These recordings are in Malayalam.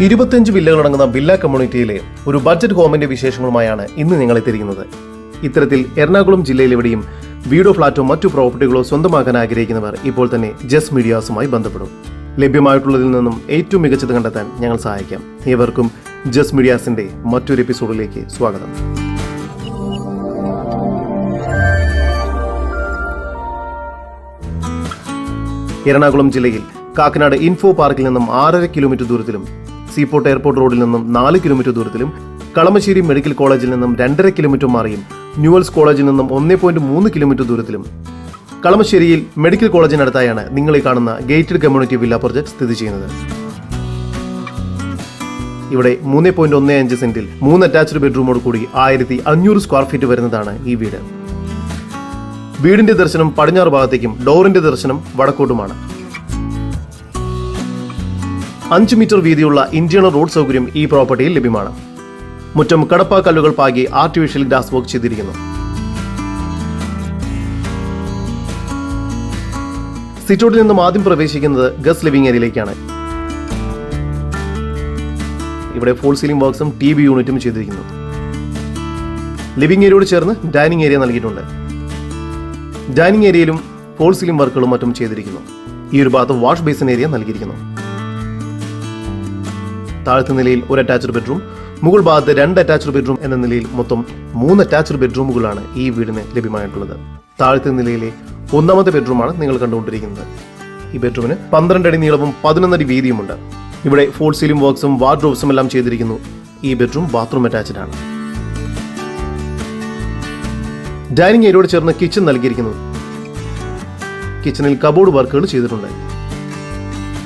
ഇരുപത്തിയഞ്ച് വില്ലകളടങ്ങുന്ന വില്ല കമ്മ്യൂണിറ്റിയിലെ ഒരു ബഡ്ജറ്റ് ഹോമിന്റെ വിശേഷങ്ങളുമായാണ് ഇന്ന് നിങ്ങൾ എത്തിയിരിക്കുന്നത് ഇത്തരത്തിൽ എറണാകുളം ജില്ലയിലെവിടെയും വീടോ ഫ്ളാറ്റോ മറ്റു പ്രോപ്പർട്ടികളോ സ്വന്തമാക്കാൻ ആഗ്രഹിക്കുന്നവർ ഇപ്പോൾ തന്നെ ജസ് മീഡിയാസുമായി ബന്ധപ്പെടും. ലഭ്യമായിട്ടുള്ളതിൽ നിന്നും ഏറ്റവും മികച്ചത് കണ്ടെത്താൻ ഞങ്ങൾ സഹായിക്കാം. ഏവർക്കും ജസ് മീഡിയാസിന്റെ മറ്റൊരു എപ്പിസോഡിലേക്ക് സ്വാഗതം. എറണാകുളം ജില്ലയിൽ കാക്കനാട് ഇൻഫോ പാർക്കിൽ നിന്നും ആറര കിലോമീറ്റർ ദൂരത്തിലും സീപോർട്ട് എയർപോർട്ട് റോഡിൽ നിന്നും നാല് കിലോമീറ്റർ ദൂരത്തിലും കളമശ്ശേരി മെഡിക്കൽ കോളേജിൽ നിന്നും രണ്ടര കിലോമീറ്റർ മാറിയും ന്യൂവൽസ് കോളേജിൽ നിന്നും ഒന്നേ പോയിന്റ് മൂന്ന് കിലോമീറ്റർ ദൂരത്തിലും. കളമശ്ശേരിയിൽ മെഡിക്കൽ കോളേജിനടുത്തായാണ് നിങ്ങൾ ഈ കാണുന്ന ഗേറ്റഡ് കമ്മ്യൂണിറ്റി വില്ല പ്രൊജക്ട് സ്ഥിതി ചെയ്യുന്നത്. ഇവിടെ മൂന്ന് പോയിന്റ് ഒന്ന് അഞ്ച് സെന്റിൽ മൂന്ന് അറ്റാച്ച്ഡ് ബെഡ്റൂമോട് കൂടി ആയിരത്തി അഞ്ഞൂറ് സ്ക്വയർ ഫീറ്റ് വരുന്നതാണ് ഈ വീട്. വീടിന്റെ ദർശനം പടിഞ്ഞാറ് ഭാഗത്തേക്കും ഡോറിന്റെ ദർശനം വടക്കോട്ടുമാണ്. അഞ്ച് മീറ്റർ വീതിയുള്ള ഇന്ത്യൻ റോഡ് സൗകര്യം ഈ പ്രോപ്പർട്ടിയിൽ ലഭ്യമാണ്. മുറ്റം കടപ്പാക്കല്ലുകൾ കല്ലുകൾ പാകി ആർട്ടിഫിഷ്യൽ ഗ്രാസ് വർക്ക് ചെയ്തിരിക്കുന്നു. സിറ്റൗട്ടിൽ നിന്നും ആദ്യം പ്രവേശിക്കുന്നത് ഗസ് ലിവിംഗ് ഏരിയയിലേക്കാണ്. ഇവിടെ ഫോൾ സീലിംഗ് ബോക്സും ടി വി യൂണിറ്റും ചെയ്തിരിക്കുന്നു. ലിവിംഗ് ഏരിയയോട് ചേർന്ന് ഡൈനിങ് ഏരിയ നൽകിയിട്ടുണ്ട്. ഡൈനിങ് ഏരിയയിലും ഫോൾ സീലിംഗ് വർക്കുകളും മറ്റും ചെയ്തിരിക്കുന്നു. ഈ ഒരു ഭാഗത്ത് വാഷ് ബേസിൻ ഏരിയ നൽകിയിരിക്കുന്നു. താഴത്തെ നിലയിൽ ഒരു അറ്റാച്ച്ഡ് ബെഡ്റൂം മുകൾ ഭാഗത്ത് രണ്ട് അറ്റാച്ച്ഡ് ബെഡ്റൂം എന്ന നിലയിൽ മൊത്തം മൂന്ന് അറ്റാച്ച്ഡ് ബെഡ്റൂമുകളാണ് ഈ വീടിന് ലഭ്യമായിട്ടുള്ളത്. താഴത്തെ നിലയിലെ ഒന്നാമത്തെ ബെഡ്റൂമാണ് നിങ്ങൾ കണ്ടുകൊണ്ടിരിക്കുന്നത്. ഈ ബെഡ്റൂമിന് പന്ത്രണ്ട് അടി നീളവും പതിനൊന്നടി വീതിയുമുണ്ട്. ഇവിടെ ഫോൾ സീലിംഗ് വർക്ക്സും വാർഡ്രോബ്സും എല്ലാം ചെയ്തിരിക്കുന്നു. ഈ ബെഡ്റൂം ബാത്റൂം അറ്റാച്ച്ഡ് ആണ്. ഡൈനിങ് ഏരിയയോട് ചേർന്ന് കിച്ചൺ നൽകിയിരിക്കുന്നു. കിച്ചണിൽ കബോർഡ് വർക്കുകൾ ചെയ്തിട്ടുണ്ട്.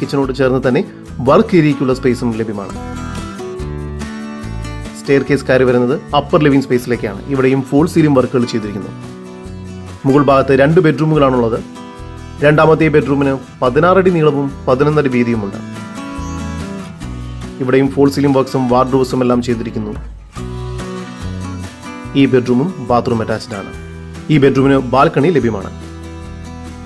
കിച്ചനോട് ചേർന്ന് തന്നെ വർക്ക് ഏരിയയ്ക്കുള്ള സ്പേസും ലഭ്യമാണ്. സ്റ്റെയർ കേസ് കയറി വരുന്നത് അപ്പർ ലിവിംഗ് സ്പേസിലേക്കാണ് ഇവിടെയും ഫുൾ സീലിംഗ് വർക്കുകൾ ചെയ്തിരിക്കുന്നു. മുകൾ ഭാഗത്ത് രണ്ട് ബെഡ്റൂമുകളാണുള്ളത് രണ്ടാമത്തെ ബെഡ്റൂമിന് പതിനാറടി നീളവും പതിനൊന്നടി വീതിയുമുണ്ട്. ഇവിടെയും ഫോൾ സീലിംഗ് വർക്ക്സും വാർഡ്രോബ്സും എല്ലാം ചെയ്തിരിക്കുന്നു. ഈ ബെഡ്റൂമും ബാത്റൂം അറ്റാച്ച്ഡ് ആണ്. ഈ ബെഡ്റൂമിന് ബാൽക്കണി ലഭ്യമാണ്.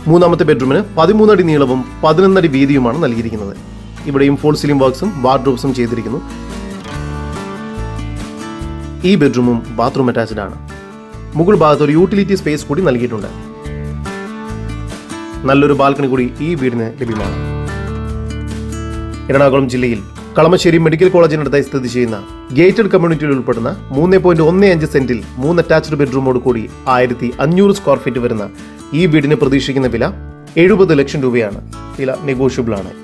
മൂന്നാമത്തെ ബെഡ്റൂമിന് പതിമൂന്നടി നീളവും പതിനൊന്നടി വീതിയുമാണ് നൽകിയിരിക്കുന്നത്. ഇവിടെയും ഫോൾ സീലിംഗ് വർക്ക്സും വാർഡ്രോബ്സും ചെയ്തിരിക്കുന്നു. ഈ ബെഡ്റൂമും ബാത്റൂം അറ്റാച്ച്ഡ് ആണ്. മുകൾ ഭാഗത്ത് ഒരു യൂട്ടിലിറ്റി സ്പേസ് കൂടി നൽകിയിട്ടുണ്ട്. നല്ലൊരു ബാൽക്കണി കൂടി ഈ വീടിന് ലഭ്യമാണ്. എറണാകുളം ജില്ലയിൽ കളമശ്ശേരി മെഡിക്കൽ കോളേജിനടുത്തായി സ്ഥിതി ചെയ്യുന്ന ഗേറ്റഡ് കമ്മ്യൂണിറ്റിയിൽ ഉൾപ്പെടുന്ന മൂന്ന് പോയിന്റ് ഒന്ന് അഞ്ച് സെന്റിൽ മൂന്ന് അറ്റാച്ച്ഡ് ബെഡ്റൂമോട് കൂടി ആയിരത്തി അഞ്ഞൂറ് സ്ക്വയർ ഫീറ്റ് വരുന്ന ഈ വീടിന് പ്രതീക്ഷിക്കുന്ന വില എഴുപത് ലക്ഷം രൂപയാണ്. വില നെഗോഷ്യബിൾ ആണ്.